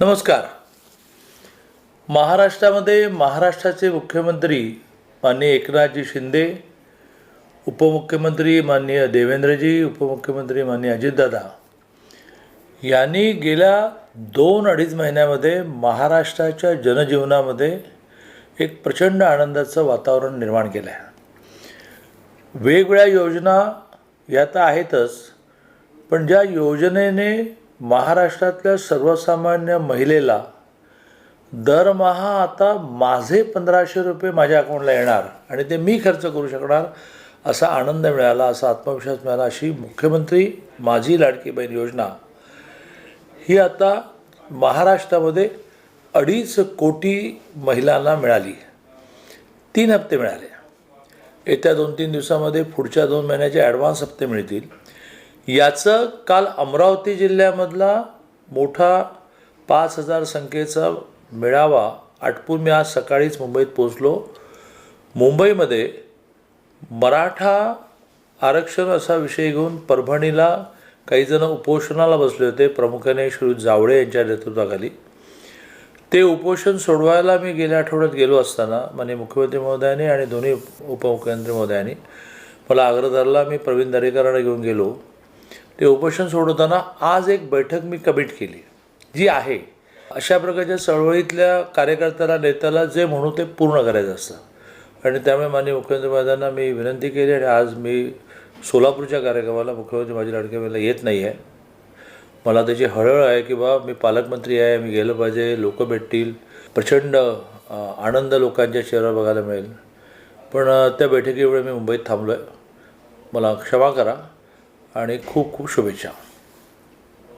नमस्कार. महाराष्ट्रामध्ये महाराष्ट्राचे मुख्यमंत्री माननीय एकनाथजी शिंदे उपमुख्यमंत्री माननीय देवेंद्रजी उपमुख्यमंत्री माननीय अजितदादा यांनी गेल्या दोन अडीच महिन्यामध्ये महाराष्ट्राच्या जनजीवनामध्ये एक प्रचंड आनंदाचं वातावरण निर्माण केलं आहे. वेगवेगळ्या योजना या तर आहेतच पण ज्या योजनेने महाराष्ट्रातल्या सर्वसामान्य महिलेला दरमहा आता माझे पंधराशे रुपये माझ्या अकाउंटला येणार आणि ते मी खर्च करू शकणार असा आनंद मिळाला असा आत्मविश्वास मिळाला अशी मुख्यमंत्री माझी लाडकी बहीण योजना. ही आता महाराष्ट्रामध्ये अडीच कोटी महिलांना मिळाली. तीन हप्ते मिळाले. येत्या दोन तीन दिवसामध्ये पुढच्या दोन महिन्याचे ॲडव्हान्स हप्ते मिळतील. याचं काल अमरावती जिल्ह्यामधला मोठा पाच हजार संख्येचा मेळावा आटपून मी आज सकाळीच मुंबईत पोचलो मुंबईमध्ये मराठा आरक्षण असा विषय घेऊन परभणीला काही जण उपोषणाला बसले होते. प्रमुखाने श्री जावळे यांच्या नेतृत्वाखाली. ते उपोषण सोडवायला मी गेल्या आठवड्यात गेलो असताना म्हणजे मुख्यमंत्री महोदयाने आणि दोन्ही उपमुख्यमंत्री महोदयांनी मला अग्रधारला मी प्रवीण दरेकरांना घेऊन गेलो. ते उपोषण सोडवताना आज एक बैठक मी कमिट केली. जी आहे अशा प्रकारच्या चळवळीतल्या कार्यकर्त्याला नेत्याला जे म्हणू ते पूर्ण करायचं असतं. आणि त्यामुळे माननीय मुख्यमंत्री महोदयांना मी विनंती केली आणि आज मी सोलापूरच्या कार्यक्रमाला मुख्यमंत्री माझी लाडक्या मला येत नाही आहे. मला त्याची हळहळ आहे की बा मी पालकमंत्री आहे मी गेलं पाहिजे लोक भेटतील प्रचंड आनंद लोकांच्या चेहऱ्यावर बघायला मिळेल. पण त्या बैठकीमुळे मी मुंबईत थांबलो आहे मला क्षमा करा. आणि खूप खूप शुभेच्छा.